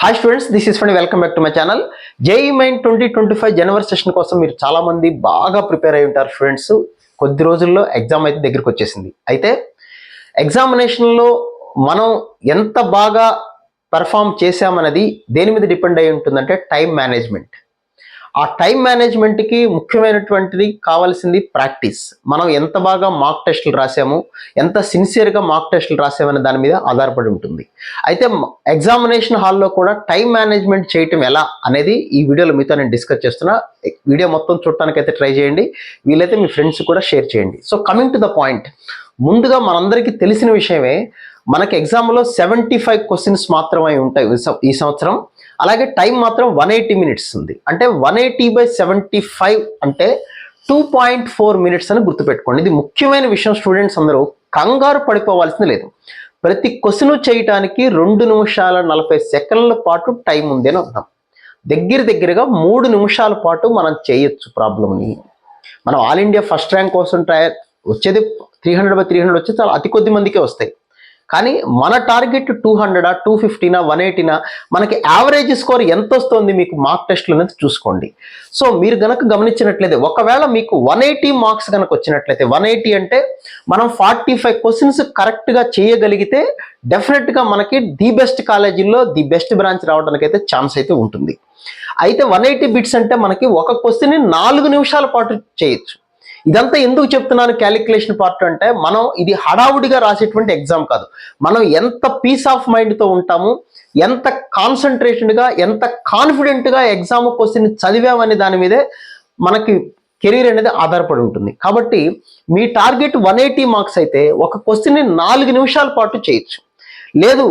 Hi students this is fund welcome back to my channel JEE main twenty twenty five January session కోసం మీరు చాలా మంది బాగా prepare అయి ఉంటారు స్టూడెంట్స్ కొద్ది రోజుల్లో ఎగ్జామ్ అయితే దగ్గరికి వచ్చేసింది. అయితే ఎగ్జామినేషన్లో మనం ఎంత బాగా పెర్ఫామ్ చేసామన్నది దేని మీద డిపెండ్ అయి ఉంటుందంటే టైం మేనేజ్మెంట్ ఆ టైం మేనేజ్మెంట్కి ముఖ్యమైనటువంటిది కావాల్సింది ప్రాక్టీస్. మనం ఎంత బాగా మాక్ టెస్టులు రాసాము ఎంత సిన్సియర్గా మాక్ టెస్టులు రాసామనే దాని మీద ఆధారపడి ఉంటుంది. అయితే ఎగ్జామినేషన్ హాల్లో కూడా టైం మేనేజ్మెంట్ చేయటం ఎలా అనేది ఈ వీడియోలో మీతో నేను డిస్కస్ చేస్తున్నా. వీడియో మొత్తం చూడటానికి అయితే ట్రై చేయండి. వీలైతే మీ ఫ్రెండ్స్ కూడా షేర్ చేయండి. So coming to the point. ముందుగా మనందరికీ తెలిసిన విషయమే మనకి ఎగ్జామ్లో సెవెంటీ ఫైవ్ క్వశ్చన్స్ మాత్రమే ఉంటాయి ఈ సంవత్సరం. అలాగే టైం మాత్రం వన్ ఎయిటీ మినిట్స్ ఉంది. అంటే one eighty by seventy five అంటే టూ పాయింట్ ఫోర్ మినిట్స్ అని గుర్తుపెట్టుకోండి. ఇది ముఖ్యమైన విషయం స్టూడెంట్స్ అందరూ కంగారు పడిపోవాల్సింది లేదు. ప్రతి క్వశ్చన్ చేయటానికి రెండు నిమిషాల నలభై సెకండ్ల పాటు టైం ఉంది అని అర్థం. దగ్గర దగ్గరగా మూడు నిమిషాల పాటు మనం చేయొచ్చు ప్రాబ్లమ్ని. మనం ఆల్ ఇండియా ఫస్ట్ ర్యాంక్ కోసం ట్రై వచ్చేది three hundred by three hundred వచ్చి చాలా అతి కొద్ది మందికే వస్తాయి. కానీ మన టార్గెట్ టూ హండ్రెడా టూ ఫిఫ్టీనా వన్ ఎయిటీనా? మనకి యావరేజ్ స్కోర్ ఎంత వస్తుంది మీకు మార్క్ టెస్ట్లు అనేది చూసుకోండి. సో మీరు గనక గమనించినట్లయితే ఒకవేళ మీకు వన్ ఎయిటీ మార్క్స్ కనుక వచ్చినట్లయితే వన్ ఎయిటీ అంటే మనం ఫార్టీ ఫైవ్ క్వశ్చన్స్ కరెక్ట్గా చేయగలిగితే డెఫినెట్గా మనకి ది బెస్ట్ కాలేజీల్లో ది బెస్ట్ బ్రాంచ్ రావడానికి అయితే ఛాన్స్ అయితే ఉంటుంది. అయితే వన్ ఎయిటీ బిట్స్ అంటే మనకి ఒక క్వశ్చన్ని నాలుగు నిమిషాల పాటు చేయొచ్చు. ఇదంతా ఎందుకు చెప్తున్నాను క్యాలిక్యులేషన్ పార్ట్ అంటే మనం ఇది హడావుడిగా రాసేటువంటి ఎగ్జామ్ కాదు. మనం ఎంత పీస్ ఆఫ్ మైండ్తో ఉంటాము ఎంత కాన్సన్ట్రేషన్గా ఎంత కాన్ఫిడెంట్గా ఎగ్జామ్ క్వశ్చన్ చదివామనే దాని మీదే మనకి కెరీర్ అనేది ఆధారపడి ఉంటుంది. కాబట్టి మీ టార్గెట్ వన్ ఎయిటీ మార్క్స్ అయితే ఒక క్వశ్చన్ని నాలుగు నిమిషాల పాటు చేయొచ్చు. లేదు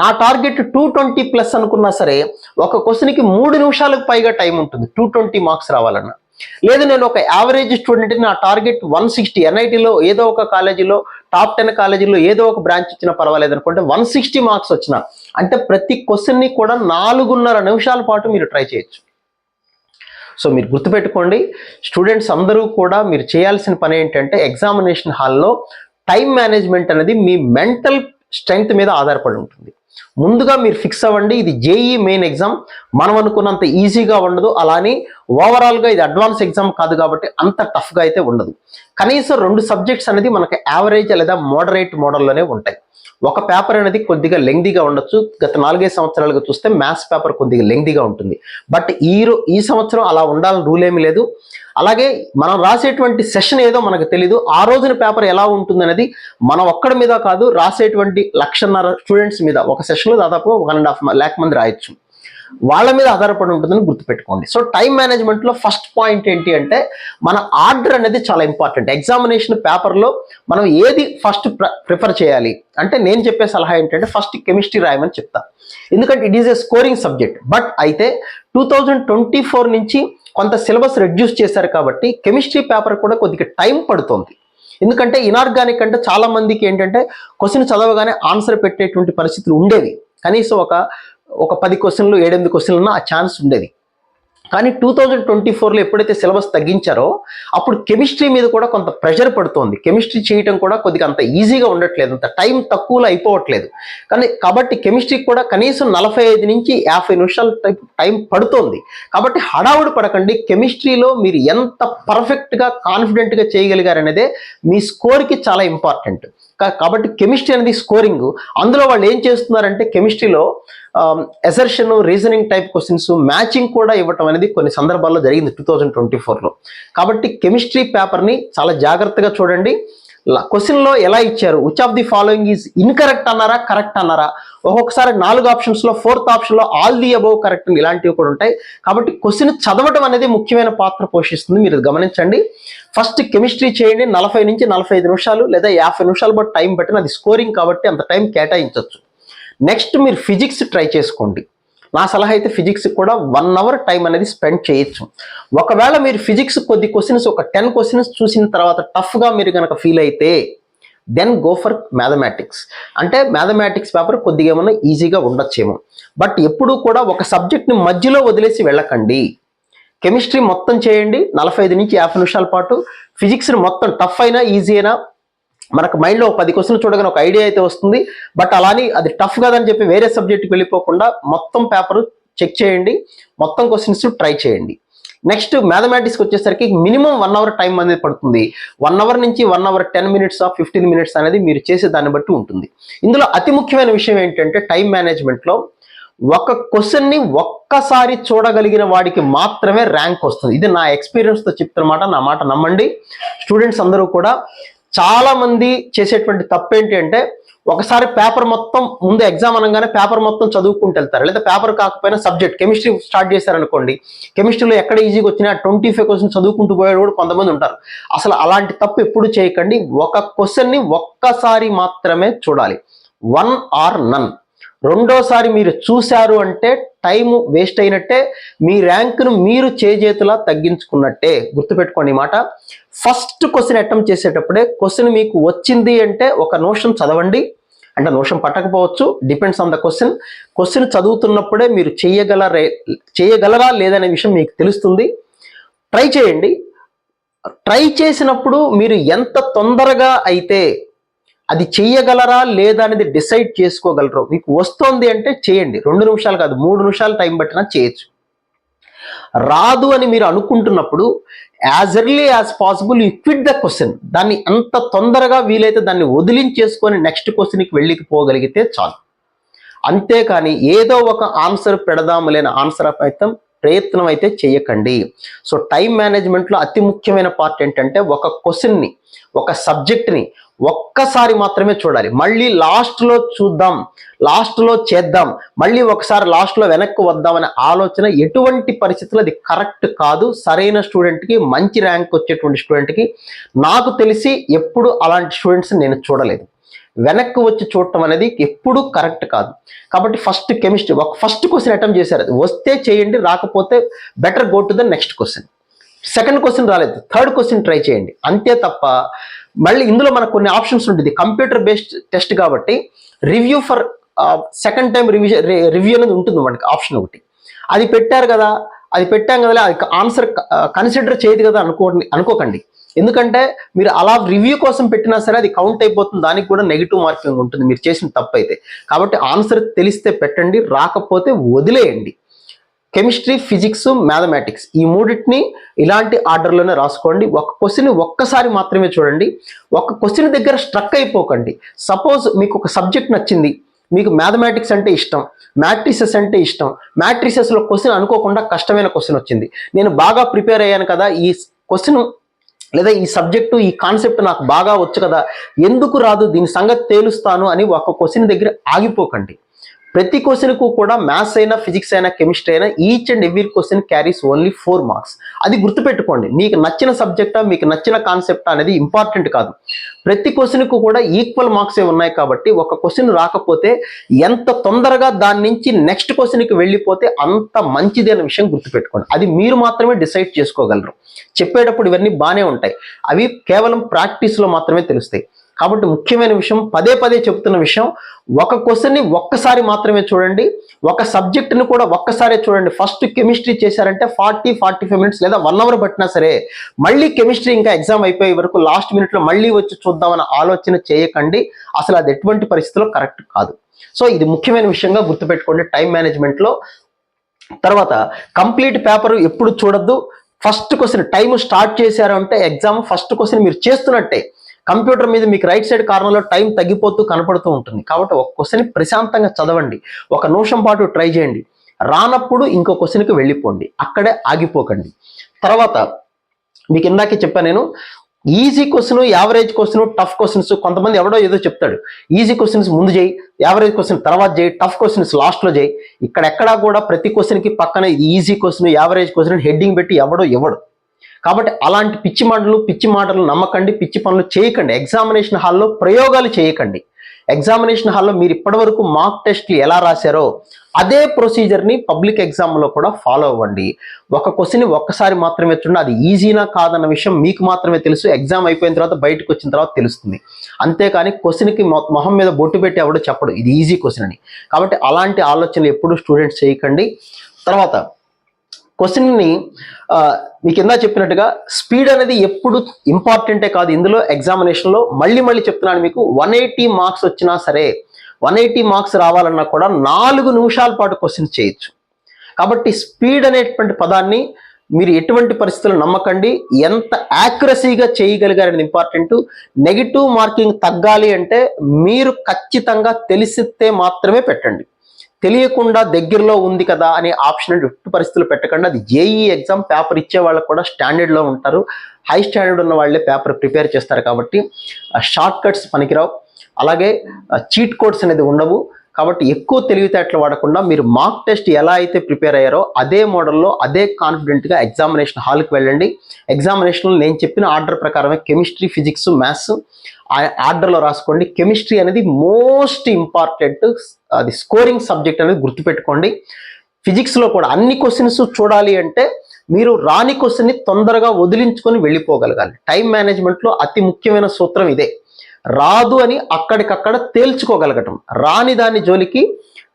నా టార్గెట్ టూ ట్వంటీ ప్లస్ అనుకున్నా సరే ఒక క్వశ్చన్కి మూడు నిమిషాలకు పైగా టైం ఉంటుంది టూ ట్వంటీ మార్క్స్ రావాలన్నా. లేదు నేను ఒక యావరేజ్ స్టూడెంట్ నా టార్గెట్ వన్ సిక్స్టీ ఎన్ఐటీలో ఏదో ఒక కాలేజీలో టాప్ టెన్ కాలేజీలో ఏదో ఒక బ్రాంచ్ ఇచ్చినా పర్వాలేదు అనుకుంటే వన్ సిక్స్టీ మార్క్స్ వచ్చిన. అంటే ప్రతి క్వశ్చన్ని కూడా నాలుగున్నర నిమిషాల పాటు మీరు ట్రై చేయొచ్చు. సో మీరు గుర్తుపెట్టుకోండి స్టూడెంట్స్ అందరూ కూడా మీరు చేయాల్సిన పని ఏంటంటే ఎగ్జామినేషన్ హాల్లో టైం మేనేజ్మెంట్ అనేది మీ మెంటల్ స్ట్రెంగ్త్ మీద ఆధారపడి ఉంటుంది. ముందుగా మీరు ఫిక్స్ అవ్వండి. ఇది జేఈ మెయిన్ ఎగ్జామ్ మనం అనుకున్నంత ఈజీగా ఉండదు. అలానే ఓవరాల్గా ఇది అడ్వాన్స్ ఎగ్జామ్ కాదు కాబట్టి అంత టఫ్గా అయితే ఉండదు. కనీసం రెండు సబ్జెక్ట్స్ అనేది మనకి యావరేజ్ లేదా మోడరేట్ మోడల్లోనే ఉంటాయి. ఒక పేపర్ అనేది కొద్దిగా లెంగ్దీగా ఉండొచ్చు. గత నాలుగైదు సంవత్సరాలుగా చూస్తే మ్యాథ్స్ పేపర్ కొద్దిగా లెంగ్దీగా ఉంటుంది. బట్ ఈ ఈ సంవత్సరం అలా ఉండాలని రూల్ ఏమీ లేదు. అలాగే మనం రాసేటువంటి సెషన్ ఏదో మనకు తెలీదు. ఆ రోజున పేపర్ ఎలా ఉంటుందనేది మనం ఒక్కడి మీద కాదు రాసేటువంటి లక్షన్నర స్టూడెంట్స్ మీద. ఒక సెషన్లో దాదాపు వన్ అండ్ హాఫ్ ల్యాక్ మంది రాయొచ్చు. వాళ్ళ మీద ఆధారపడి ఉంటుందని గుర్తుపెట్టుకోండి. సో టైం మేనేజ్మెంట్లో ఫస్ట్ పాయింట్ ఏంటి అంటే మన ఆర్డర్ అనేది చాలా ఇంపార్టెంట్ ఎగ్జామినేషన్ పేపర్లో మనం ఏది ఫస్ట్ ప్రిఫర్ చేయాలి? అంటే నేను చెప్పే సలహా ఏంటంటే ఫస్ట్ కెమిస్ట్రీ రాయమని చెప్తా. ఎందుకంటే it is a scoring subject but అయితే టూ థౌజండ్ ట్వంటీ ఫోర్ నుంచి కొంత సిలబస్ రెడ్యూస్ చేశారు కాబట్టి కెమిస్ట్రీ పేపర్ కూడా కొద్దిగా టైం పడుతుంది. ఎందుకంటే ఇనార్గానిక్ అంటే చాలా మందికి ఏంటంటే క్వశ్చన్ చదవగానే ఆన్సర్ పెట్టేటువంటి పరిస్థితులు ఉండేవి. కనీసం ఒక ఒక పది క్వశ్చన్లు ఏడెనిమిది క్వశ్చన్లు ఉన్న ఆ ఛాన్స్ ఉండేది. కానీ టూ థౌజండ్ ట్వంటీ ఫోర్లో ఎప్పుడైతే సిలబస్ తగ్గించారో అప్పుడు కెమిస్ట్రీ మీద కూడా కొంత ప్రెషర్ పడుతోంది. కెమిస్ట్రీ చేయటం కూడా కొద్దిగా అంత ఈజీగా ఉండట్లేదు. అంత టైం తక్కువలో అయిపోవట్లేదు. కానీ కాబట్టి కెమిస్ట్రీ కూడా కనీసం నలభై ఐదు నుంచి యాభై నిమిషాల టైం టైం పడుతోంది. కాబట్టి హడావుడి పడకండి. కెమిస్ట్రీలో మీరు ఎంత పర్ఫెక్ట్గా కాన్ఫిడెంట్గా చేయగలిగారనేదే మీ స్కోర్కి చాలా ఇంపార్టెంట్. కాబట్టి కెమిస్ట్రీ అనేది స్కోరింగ్. అందులో వాళ్ళు ఏం చేస్తున్నారంటే కెమిస్ట్రీలో assertion reasoning type questions matching కూడా ఇవ్వటం అనేది కొన్ని సందర్భాల్లో జరిగింది టూ థౌజండ్ ట్వంటీ ఫోర్లో. కాబట్టి కెమిస్ట్రీ పేపర్ని చాలా జాగ్రత్తగా చూడండి. క్వశ్చన్లో ఎలా ఇచ్చారు? Which of the following is incorrect అన్నారా? కరెక్ట్ అన్నారా? ఒక్కొక్కసారి నాలుగు ఆప్షన్స్లో ఫోర్త్ ఆప్షన్లో ఆల్ ది అబౌవ్ కరెక్ట్ ఇలాంటివి కూడా ఉంటాయి. కాబట్టి క్వశ్చన్ చదవడం అనేది ముఖ్యమైన పాత్ర పోషిస్తుంది. మీరు గమనించండి. ఫస్ట్ కెమిస్ట్రీ చేయండి. నలభై నుంచి నలభై ఐదు నిమిషాలు లేదా యాభై నిమిషాలు బట్టి టైం పట్టిన అది స్కోరింగ్ కాబట్టి అంత టైం కేటాయించవచ్చు నెక్స్ట్ మీరు ఫిజిక్స్ ట్రై చేసుకోండి. నా సలహా అయితే ఫిజిక్స్ కూడా వన్ అవర్ టైం అనేది స్పెండ్ చేయొచ్చు. ఒకవేళ మీరు ఫిజిక్స్ కొద్ది క్వశ్చన్స్ ఒక టెన్ క్వశ్చన్స్ చూసిన తర్వాత టఫ్గా మీరు కనుక ఫీల్ అయితే దెన్ గో ఫర్ మ్యాథమెటిక్స్ అంటే మ్యాథమెటిక్స్ పేపర్ కొద్దిగా ఏమన్నా ఈజీగా ఉండొచ్చేమో. బట్ ఎప్పుడూ కూడా ఒక సబ్జెక్ట్ని మధ్యలో వదిలేసి వెళ్ళకండి. కెమిస్ట్రీ మొత్తం చేయండి. నలభై ఐదు నుంచి యాభై నిమిషాల పాటు. ఫిజిక్స్ని మొత్తం టఫ్ అయినా ఈజీ అయినా మనకు మైండ్లో ఒక పది క్వశ్చన్లు చూడగానే ఒక ఐడియా అయితే వస్తుంది. బట్ అలానే అది టఫ్ కాదని చెప్పి వేరే సబ్జెక్ట్కి వెళ్ళిపోకుండా మొత్తం పేపర్ చెక్ చేయండి. మొత్తం క్వశ్చన్స్ ట్రై చేయండి. నెక్స్ట్ మ్యాథమెటిక్స్కి వచ్చేసరికి మినిమం వన్ అవర్ టైం అనేది పడుతుంది. వన్ అవర్ నుంచి one hour ten minutes of fifteen minutes అనేది మీరు చేసే దాన్ని బట్టి ఉంటుంది. ఇందులో అతి ముఖ్యమైన విషయం ఏంటంటే టైం మేనేజ్మెంట్లో ఒక క్వశ్చన్ని ఒక్కసారి చూడగలిగిన వాడికి మాత్రమే ర్యాంక్ వస్తుంది. ఇది నా ఎక్స్పీరియన్స్తో చెప్తున్నమాట నా మాట నమ్మండి. స్టూడెంట్స్ అందరూ కూడా చాలా మంది చేసేటువంటి తప్పు ఏంటి అంటే ఒకసారి పేపర్ మొత్తం ముందు ఎగ్జామ్ అనగానే పేపర్ మొత్తం చదువుకుంటూ వెళ్తారు. లేదా పేపర్ కాకపోయినా సబ్జెక్ట్ కెమిస్ట్రీ స్టార్ట్ చేశారనుకోండి కెమిస్ట్రీలో ఎక్కడ ఈజీగా వచ్చినా ట్వంటీ ఫైవ్ క్వశ్చన్ చదువుకుంటూ పోయేవాడు కూడా కొంతమంది ఉంటారు. అసలు అలాంటి తప్పు ఎప్పుడు చేయకండి. ఒక క్వశ్చన్ని ఒక్కసారి మాత్రమే చూడాలి. One or none. రెండోసారి మీరు చూశారు అంటే టైం వేస్ట్ అయినట్టే మీ ర్యాంక్ను మీరు చేజేతులా తగ్గించుకున్నట్టే. గుర్తుపెట్టుకోండి మాట. ఫస్ట్ క్వశ్చన్ అటెంప్ట్ చేసేటప్పుడే క్వశ్చన్ మీకు వచ్చింది అంటే ఒక నోషన్ చదవండి. అంటే notion పట్టకపోవచ్చు depends on the question. Question చదువుతున్నప్పుడే మీరు చేయగల చేయగలరా లేదనే విషయం మీకు తెలుస్తుంది. ట్రై చేయండి. ట్రై చేసినప్పుడు మీరు ఎంత తొందరగా అయితే అది చెయ్యగలరా లేదా అనేది డిసైడ్ చేసుకోగలరు. మీకు వస్తోంది అంటే చేయండి. రెండు నిమిషాలు కాదు మూడు నిమిషాలు టైం పట్టినా చేయొచ్చు. రాదు అని మీరు అనుకుంటున్నప్పుడు as early as possible you quit the question దాన్ని అంత తొందరగా వీలైతే దాన్ని వదిలించేసుకొని నెక్స్ట్ క్వశ్చన్కి వెళ్ళిపోగలిగితే చాలు. అంతేకాని ఏదో ఒక ఆన్సర్ పెడదాములేని ఆన్సర్ అయితే ప్రయత్నం అయితే చేయకండి సో టైం మేనేజ్మెంట్లో అతి ముఖ్యమైన పార్ట్ ఏంటంటే ఒక క్వశ్చన్ని ఒక సబ్జెక్ట్ని ఒక్కసారి మాత్రమే చూడాలి. మళ్ళీ లాస్ట్లో చూద్దాం. లాస్ట్లో చేద్దాం. మళ్ళీ ఒకసారి లాస్ట్లో వెనక్కి వద్దామనే ఆలోచన ఎటువంటి పరిస్థితుల్లో అది కరెక్ట్ కాదు. సరైన స్టూడెంట్కి మంచి ర్యాంక్ వచ్చేటువంటి స్టూడెంట్కి నాకు తెలిసి ఎప్పుడు అలాంటి స్టూడెంట్స్ నేను చూడలేదు. వెనక్కి వచ్చి చూడటం అనేది ఎప్పుడూ కరెక్ట్ కాదు. కాబట్టి ఫస్ట్ కెమిస్ట్రీ ఒక ఫస్ట్ క్వశ్చన్ అటెంప్ట్ చేశారు. అది వస్తే చేయండి రాకపోతే better go to the next question second question రాలేదు. థర్డ్ క్వశ్చన్ ట్రై చేయండి. అంతే తప్ప మళ్ళీ ఇందులో మనకు కొన్ని ఆప్షన్స్ ఉంటుంది. కంప్యూటర్ బేస్డ్ టెస్ట్ కాబట్టి review for second time review review అనేది ఉంటుంది మనకి ఆప్షన్ ఒకటి. అది పెట్టారు కదా అది పెట్టాం కదా అది ఆన్సర్ కన్సిడర్ చేయదు కదా అనుకోండి అనుకోకండి. ఎందుకంటే మీరు అలా రివ్యూ కోసం పెట్టినా సరే అది కౌంట్ అయిపోతుంది. దానికి కూడా నెగిటివ్ మార్కింగ్ ఉంటుంది. మీరు చేసిన తప్పు అయితే కాబట్టి ఆన్సర్ తెలిస్తే పెట్టండి రాకపోతే వదిలేయండి. కెమిస్ట్రీ ఫిజిక్స్ మ్యాథమెటిక్స్ ఈ మూడింటిని ఇలాంటి ఆర్డర్లోనే రాసుకోండి. ఒక క్వశ్చన్ ఒక్కసారి మాత్రమే చూడండి. ఒక క్వశ్చన్ దగ్గర స్ట్రక్ అయిపోకండి. సపోజ్ మీకు ఒక సబ్జెక్ట్ నచ్చింది. మీకు మ్యాథమెటిక్స్ అంటే ఇష్టం. మ్యాట్రిసెస్ అంటే ఇష్టం. మ్యాట్రిసెస్లో క్వశ్చన్ అనుకోకుండా కష్టమైన క్వశ్చన్ వచ్చింది. నేను బాగా ప్రిపేర్ అయ్యాను కదా. ఈ క్వశ్చన్ లేదా ఈ సబ్జెక్టు ఈ కాన్సెప్ట్ నాకు బాగా వచ్చు కదా. ఎందుకు రాదు? దీని సంగతి తేలుస్తాను అని ఒక క్వశ్చన్ దగ్గర ఆగిపోకండి. ప్రతి క్వశ్చన్కు కూడా మ్యాథ్స్ అయినా ఫిజిక్స్ అయినా కెమిస్ట్రీ అయినా each and every question carries only four marks అది గుర్తుపెట్టుకోండి. మీకు నచ్చిన సబ్జెక్టా మీకు నచ్చిన కాన్సెప్ట్ అనేది ఇంపార్టెంట్ కాదు. ప్రతి క్వశ్చన్కు కూడా ఈక్వల్ మార్క్సే ఉన్నాయి కాబట్టి ఒక క్వశ్చన్ రాకపోతే ఎంత తొందరగా దాని నుంచి నెక్స్ట్ క్వశ్చన్కి వెళ్ళిపోతే అంత మంచిది అనే విషయం గుర్తుపెట్టుకోండి. అది మీరు మాత్రమే డిసైడ్ చేసుకోగలరు. చెప్పేటప్పుడు ఇవన్నీ బాగానే ఉంటాయి. అవి కేవలం ప్రాక్టీస్లో మాత్రమే తెలుస్తాయి. కాబట్టి ముఖ్యమైన విషయం పదే పదే చెప్తున్న విషయం ఒక క్వశ్చన్ని ఒక్కసారి మాత్రమే చూడండి. ఒక సబ్జెక్ట్ని కూడా ఒక్కసారే చూడండి. ఫస్ట్ కెమిస్ట్రీ చేశారంటే ఫార్టీ ఫార్టీ ఫైవ్ మినిట్స్ లేదా వన్ అవర్ పట్టినా సరే మళ్ళీ కెమిస్ట్రీ ఇంకా ఎగ్జామ్ అయిపోయే వరకు లాస్ట్ మినిట్లో మళ్ళీ వచ్చి చూద్దామన్న ఆలోచన చేయకండి. అసలు అది ఎటువంటి పరిస్థితుల్లో కరెక్ట్ కాదు. సో ఇది ముఖ్యమైన విషయంగా గుర్తుపెట్టుకోండి టైం మేనేజ్మెంట్లో. తర్వాత కంప్లీట్ పేపర్ ఎప్పుడు చూడొద్దు. ఫస్ట్ క్వశ్చన్ టైం స్టార్ట్ చేశారు అంటే ఎగ్జామ్ ఫస్ట్ క్వశ్చన్ మీరు చేస్తున్నట్టే. కంప్యూటర్ మీద మీకు రైట్ సైడ్ కార్నర్లో టైం తగ్గిపోతూ కనపడుతూ ఉంటుంది. కాబట్టి ఒక క్వశ్చన్ ప్రశాంతంగా చదవండి. ఒక నిమిషం పాటు ట్రై చేయండి. రానప్పుడు ఇంకో క్వశ్చన్కి వెళ్ళిపోండి. అక్కడే ఆగిపోకండి. తర్వాత మీకు ఇందాకే చెప్పాను నేను easy question average question tough questions కొంతమంది ఎవడో ఏదో చెప్తాడు. ఈజీ క్వశ్చన్స్ ముందు చేయి యావరేజ్ క్వశ్చన్ తర్వాత చేయి టఫ్ క్వశ్చన్స్ లాస్ట్లో చేయి. ఇక్కడ ఎక్కడా కూడా ప్రతి క్వశ్చన్కి పక్కన easy question average question heading పెట్టి ఎవడో ఎవడు కాబట్టి అలాంటి పిచ్చి మాటలు పిచ్చి మాటలు నమ్మకండి పిచ్చి పనులు చేయకండి. ఎగ్జామినేషన్ హాల్లో ప్రయోగాలు చేయకండి. ఎగ్జామినేషన్ హాల్లో మీరు ఇప్పటివరకు మాక్ టెస్ట్లు ఎలా రాశారో అదే ప్రొసీజర్ని పబ్లిక్ ఎగ్జామ్లో కూడా ఫాలో అవ్వండి. ఒక క్వశ్చన్ ఒక్కసారి మాత్రమే చూడండి. అది ఈజీనా కాదన్న విషయం మీకు మాత్రమే తెలుసు. ఎగ్జామ్ అయిపోయిన తర్వాత బయటకు వచ్చిన తర్వాత తెలుస్తుంది. అంతేకాని క్వశ్చన్కి మొహం మీద బొట్టు పెట్టి ఎవడో చెప్పడు. ఇది ఈజీ క్వశ్చన్ అని. కాబట్టి అలాంటి ఆలోచనలు ఎప్పుడు స్టూడెంట్స్ చేయకండి. తర్వాత క్వశ్చన్ని మీ మీకు చెప్పినట్టుగా స్పీడ్ అనేది ఎప్పుడు ఇంపార్టెంటే కాదు. ఇందులో ఎగ్జామినేషన్లో మళ్ళీ మళ్ళీ చెప్తున్నాను మీకు వన్ ఎయిటీ మార్క్స్ వచ్చినా సరే వన్ ఎయిటీ మార్క్స్ రావాలన్నా కూడా నాలుగు నిమిషాల పాటు క్వశ్చన్స్ చేయొచ్చు. కాబట్టి స్పీడ్ అనేటువంటి పదాన్ని మీరు ఎటువంటి పరిస్థితులు నమ్మకండి. ఎంత యాక్యురసీగా చేయగలిగారనేది ఇంపార్టెంట్ నెగిటివ్ మార్కింగ్ తగ్గాలి అంటే మీరు ఖచ్చితంగా తెలిసితే మాత్రమే పెట్టండి. తెలియకుండా దగ్గరలో ఉంది కదా అనే ఆప్షన్ ఎట్టు పరిస్థితులు పెట్టకుండా. అది జేఈ ఎగ్జామ్ పేపర్ ఇచ్చే వాళ్ళకు కూడా స్టాండర్డ్లో ఉంటారు. హై స్టాండర్డ్ ఉన్న వాళ్ళే పేపర్ ప్రిపేర్ చేస్తారు కాబట్టి షార్ట్ కట్స్ పనికిరావు. అలాగే చీట్ కోడ్స్ అనేది ఉండవు. కాబట్టి ఎక్కువ తెలివితేటలు వాడకుండా మీరు మార్క్ టెస్ట్ ఎలా అయితే ప్రిపేర్ అయ్యారో అదే మోడల్లో అదే కాన్ఫిడెంట్గా ఎగ్జామినేషన్ హాల్కి వెళ్ళండి. ఎగ్జామినేషన్లో నేను చెప్పిన ఆర్డర్ ప్రకారమే కెమిస్ట్రీ ఫిజిక్స్ మ్యాథ్స్ ఆ ఆర్డర్లో రాసుకోండి. కెమిస్ట్రీ అనేది మోస్ట్ ఇంపార్టెంట్ అది స్కోరింగ్ సబ్జెక్ట్ అనేది గుర్తుపెట్టుకోండి. ఫిజిక్స్లో కూడా అన్ని క్వశ్చన్స్ చూడాలి అంటే మీరు రాని క్వశ్చన్ని తొందరగా వదిలించుకొని వెళ్ళిపోగలగాలి. టైం మేనేజ్మెంట్లో అతి ముఖ్యమైన సూత్రం ఇదే. రాదు అని అక్కడికక్కడ తేల్చుకోగలగటం. రాని దాని జోలికి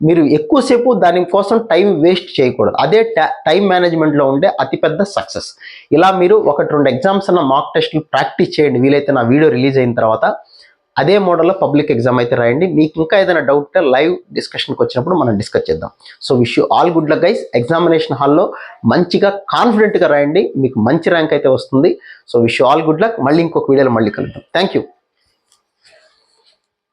మీరు ఎక్కువసేపు దాని కోసం టైం వేస్ట్ చేయకూడదు. అదే టైం మేనేజ్మెంట్లో ఉండే అతిపెద్ద సక్సెస్. ఇలా మీరు ఒకటి రెండు ఎగ్జామ్స్ అన్న మాక్ టెస్ట్లు ప్రాక్టీస్ చేయండి. వీలైతే నా వీడియో రిలీజ్ అయిన తర్వాత అదే మోడల్లో పబ్లిక్ ఎగ్జామ్ అయితే రాయండి. మీకు ఇంకా ఏదైనా డౌట్ ఉంటే లైవ్ డిస్కషన్కి వచ్చినప్పుడు మనం డిస్కస్ చేద్దాం. So wish you all good luck guys examination హాల్లో మంచిగా కాన్ఫిడెంట్గా రాయండి. మీకు మంచి ర్యాంక్ అయితే వస్తుంది. So wish you all good luck మళ్ళీ ఇంకొక వీడియోలో మళ్ళీ కలుద్దాం. Thank you